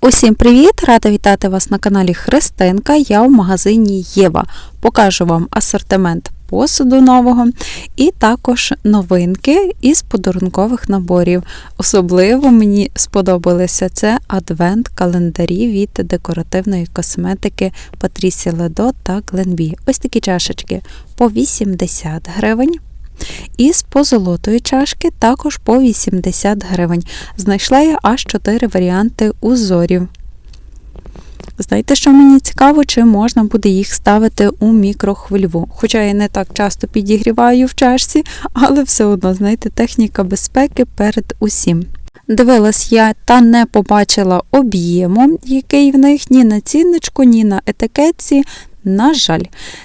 Усім привіт! Рада вітати вас на каналі Христинка. Я в магазині Єва. Покажу вам асортимент посуду нового і також новинки із подарункових наборів. Особливо мені сподобалися це адвент-календарі від декоративної косметики Патрісі Ледо та Гленбі. Ось такі чашечки по 80 гривень. І з позолотої чашки також по 80 гривень. Знайшла я аж 4 варіанти узорів. Знаєте, що мені цікаво, чи можна буде їх ставити у мікрохвильову. Хоча я не так часто підігріваю в чашці, але все одно, знаєте, техніка безпеки перед усім. Дивилась я та не побачила об'єму, який в них ні на цінничку, ні на етикетці, на жаль,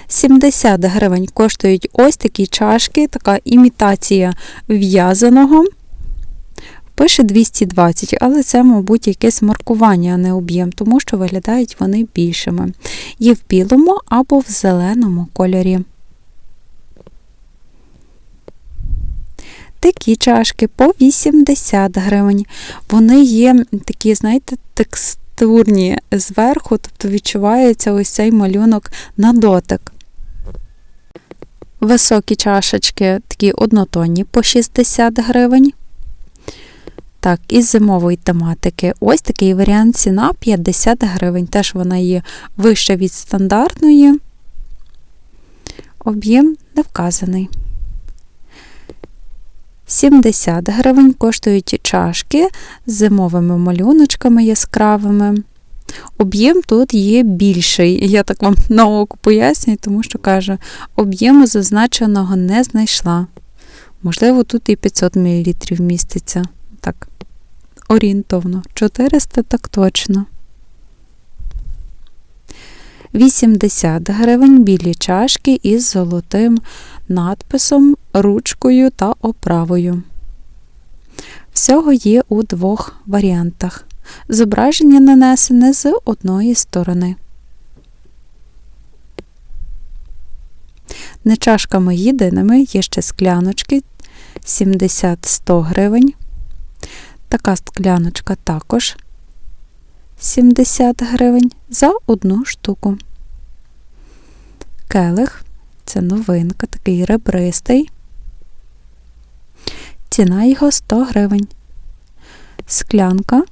70 гривень коштують ось такі чашки, така імітація в'язаного. Пише 220, але це, мабуть, якесь маркування, а не об'єм, тому що виглядають вони більшими. Є в білому або в зеленому кольорі. Такі чашки по 80 гривень. Вони є такі, знаєте, текст текстурні зверху, тобто відчувається ось цей малюнок на дотик. Високі чашечки такі однотонні по 60 гривень. Так, із зимової тематики. Ось такий варіант ціна 50 гривень. Теж вона є вища від стандартної. Об'єм не вказаний. 70 гривень коштують чашки з зимовими малюночками яскравими. Об'єм тут є більший. Я так вам на око пояснюю, тому що кажу, об'єму зазначеного не знайшла. Можливо, тут і 500 мл міститься. Так, орієнтовно. 400 так точно. 80 гривень білі чашки із золотим надписом, ручкою та оправою. Всього є у двох варіантах. Зображення нанесене з одної сторони. Не чашками єдиними є ще скляночки 70-100 гривень. Така скляночка також 70 гривень за одну штуку. Келих це новинка, такий ребристий. Ціна його 100 гривень. Склянка.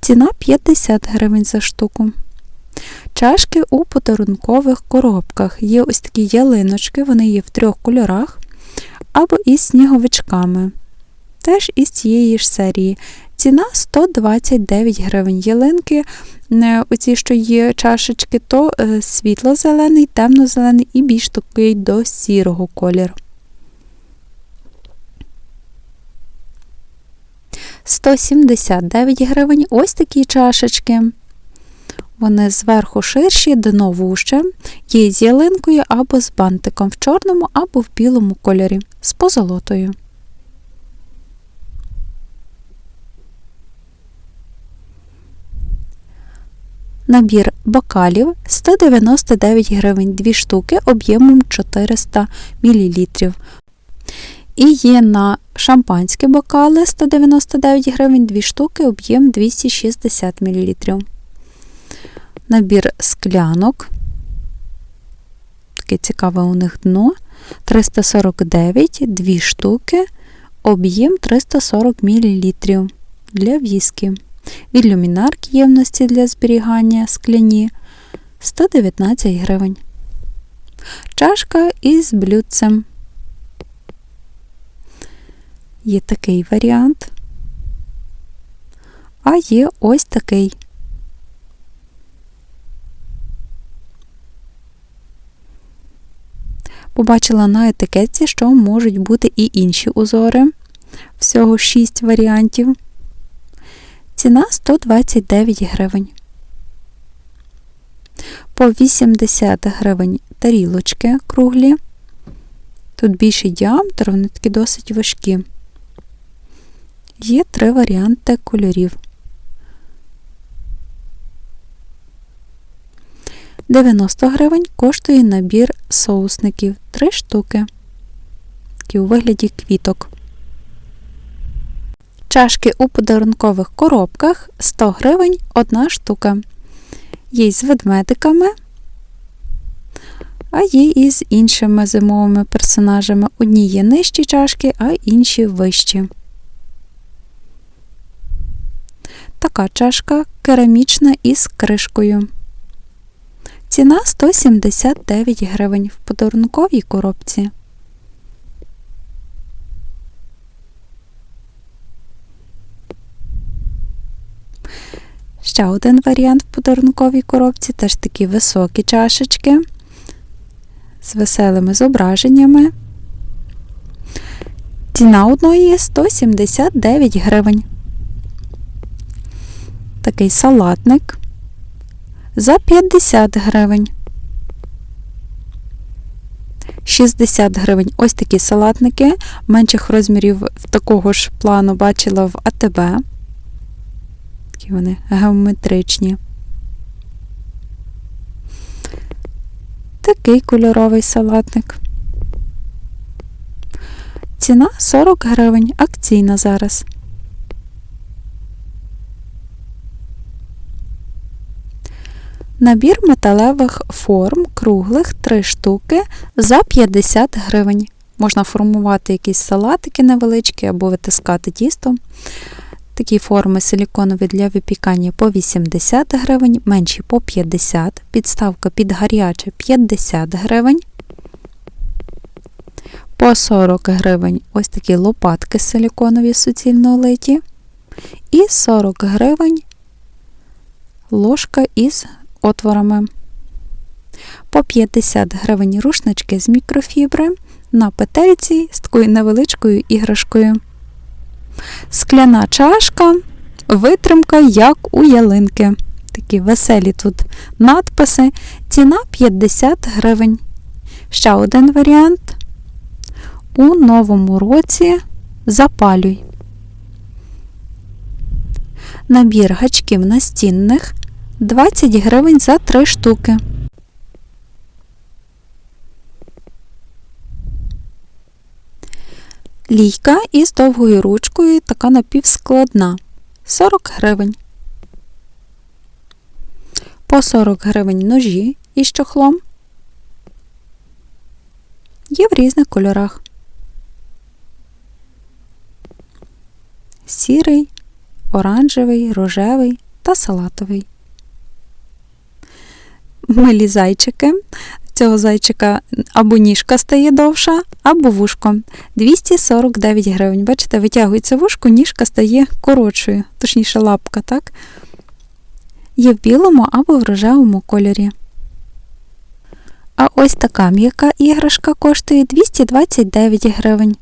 Ціна 50 гривень за штуку. Чашки у подарункових коробках. Є ось такі ялиночки, вони є в трьох кольорах, або із сніговичками. Теж із цієї ж серії. Ціна 129 гривень. Ялинки, оці, що є чашечки, то е, світло-зелений, темно-зелений і більш такий до сірого кольору. 179 гривень ось такі чашечки. Вони зверху ширші, дно вуще, є з ялинкою або з бантиком в чорному або в білому кольорі, з позолотою. Набір бокалів 199 гривень 2 штуки об'ємом 400 мл. І є на шампанські бокали 199 гривень 2 штуки, об'єм 260 мл. Набір склянок. Таке цікаве у них дно. 349 2 штуки, об'єм 340 мл для віскі. Від люмінарки ємності для зберігання скляні 119 гривень. Чашка із блюдцем. Є такий варіант, а є ось такий. Побачила на етикетці, що можуть бути і інші узори. Всього 6 варіантів. Ціна 129 гривень. По 80 гривень тарілочки круглі. Тут більший діаметр, вони такі досить важкі. Є три варіанти кольорів. 90 гривень коштує набір соусників 3 штуки. Такі у вигляді квіток. Чашки у подарункових коробках 100 гривень одна штука. Є з ведмедиками, а є і з іншими зимовими персонажами. Одні є нижчі чашки, а інші вищі. Така чашка керамічна із кришкою. Ціна 179 гривень в подарунковій коробці. Ще один варіант в подарунковій коробці теж такі високі чашечки з веселими зображеннями. Ціна одної 179 гривень. Такий салатник за 50 гривень. 60 гривень. Ось такі салатники. Менших розмірів такого ж плану бачила в АТБ. Такі вони геометричні. Такий кольоровий салатник. Ціна 40 гривень. Акційна зараз. Набір металевих форм круглих 3 штуки за 50 гривень. Можна формувати якісь салатики невеличкі або витискати тісто. Такі форми силіконові для випікання по 80 гривень, менші по 50 підставка під гаряче 50 гривень. По 40 гривень ось такі лопатки силіконові суцільно литі. І 40 гривень ложка із отворами. По 50 гривень рушнички з мікрофібри на петельці з такою невеличкою іграшкою. Скляна чашка, витримка, як у ялинки. Такі веселі тут надписи. Ціна 50 гривень. Ще один варіант. У новому році запалюй. Набір гачків настінних 20 гривень за 3 штуки. Лійка із довгою ручкою, така напівскладна. 40 гривень. По 40 гривень ножі із чохлом. Є в різних кольорах. Сірий, оранжевий, рожевий та салатовий. Милі зайчики цього зайчика або ніжка стає довша, або вушко. 249 гривень. Бачите, витягується вушко, ніжка стає коротшою, точніше лапка, так? Є в білому або в рожевому кольорі. А ось така м'яка іграшка коштує 229 гривень.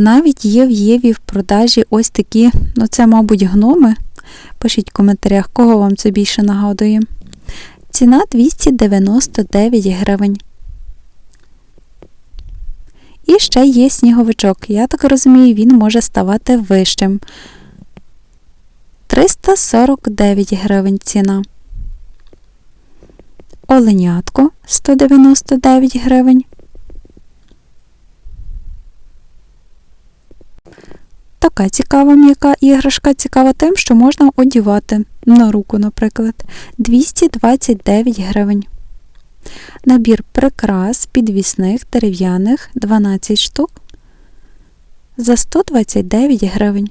Навіть є в Єві в продажі ось такі, ну це, мабуть, гноми. Пишіть в коментарях, кого вам це більше нагадує. Ціна 299 гривень. І ще є сніговичок. Я так розумію, він може ставати вищим. 349 гривень ціна. Оленятко 199 гривень. Така цікава м'яка іграшка цікава тим, що можна одівати на руку, наприклад, 229 гривень. Набір прикрас підвісних дерев'яних 12 штук за 129 гривень.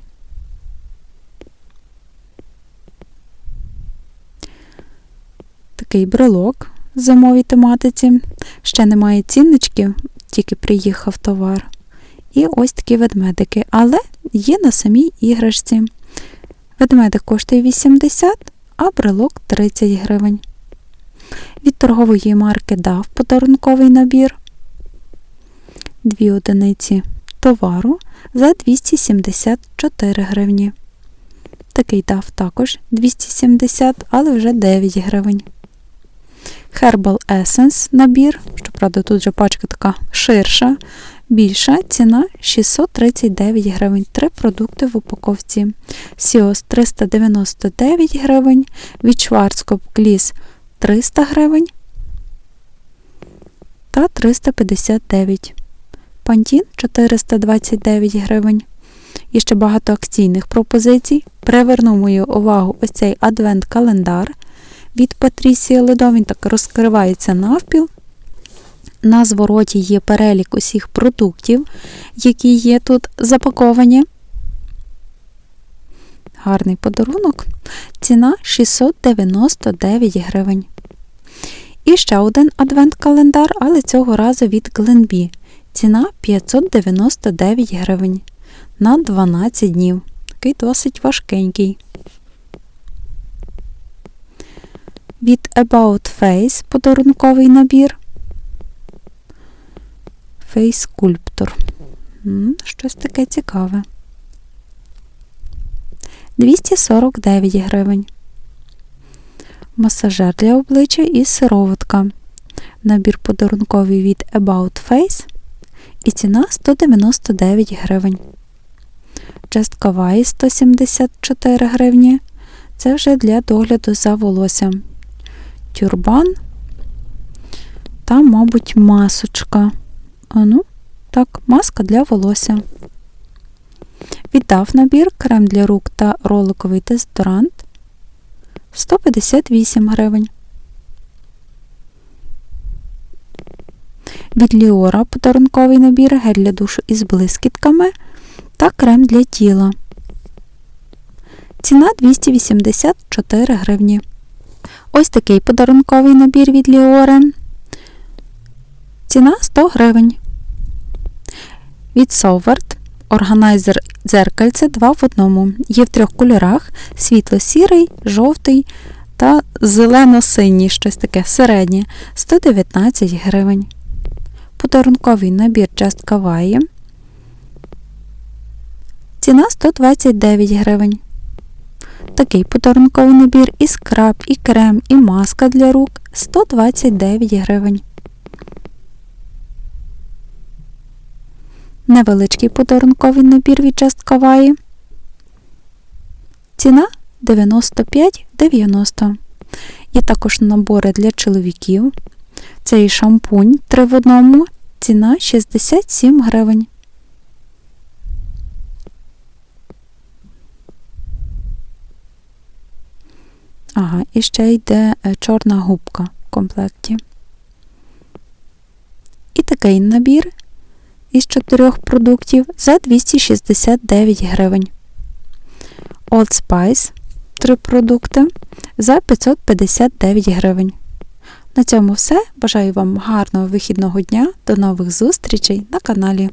Такий брелок в зимовій тематиці. Ще немає цінничків, тільки приїхав товар. І ось такі ведмедики, але є на самій іграшці. Ведмедик коштує 80, а брелок 30 гривень. Від торгової марки дав подарунковий набір. Дві одиниці товару за 274 гривні. Такий дав також 270, але вже 9 гривень. Herbal Essence набір, щоправда, тут вже пачка така ширша, Більша ціна 639 гривень. Три продукти в упаковці. Сіос 399 гривень, Schwarzkopf Gliss 300 гривень. та 359. Пантін 429 гривень. І ще багато акційних пропозицій. Привернув мою увагу ось цей адвент-календар від Патрісії Ледо. Він так розкривається навпіл. На звороті є перелік усіх продуктів, які є тут запаковані. Гарний подарунок. Ціна 699 гривень. І ще один адвент-календар, але цього разу від Glenbee. Ціна 599 гривень на 12 днів. Такий досить важкенький. Від About Face подарунковий набір. Sculptor. Щось таке цікаве. 249 гривень. Масажер для обличчя і сироватка. Набір подарунковий від About Face. І ціна 199 гривень. Just Kawaii 174 гривні. Це вже для догляду за волоссям. Тюрбан та, мабуть, масочка. А ну, так, маска для волосся. Віддав набір крем для рук та роликовий дезодорант 158 гривень. Від Ліора подарунковий набір гель для душу із блискітками та крем для тіла. Ціна 284 гривні. Ось такий подарунковий набір від Ліора. Ціна 100 гривень. Від Соварт органайзер дзеркальце 2 в одному. Є в трьох кольорах: світло-сірий, жовтий та зелено-синій, щось таке середнє 119 гривень. Подарунковий набір Just Kawaii. Ціна 129 гривень. Такий подарунковий набір і скраб, і крем, і маска для рук 129 гривень. Невеличкий подарунковий набір від Just. Ціна 95,90. Є також набори для чоловіків. Це і шампунь 3 в одному. Ціна 67 гривень. Ага, і ще йде е, чорна губка в комплекті. І такий набір із чотирьох продуктів за 269 гривень. Old Spice 3 продукти за 559 гривень. На цьому все. Бажаю вам гарного вихідного дня. До нових зустрічей на каналі.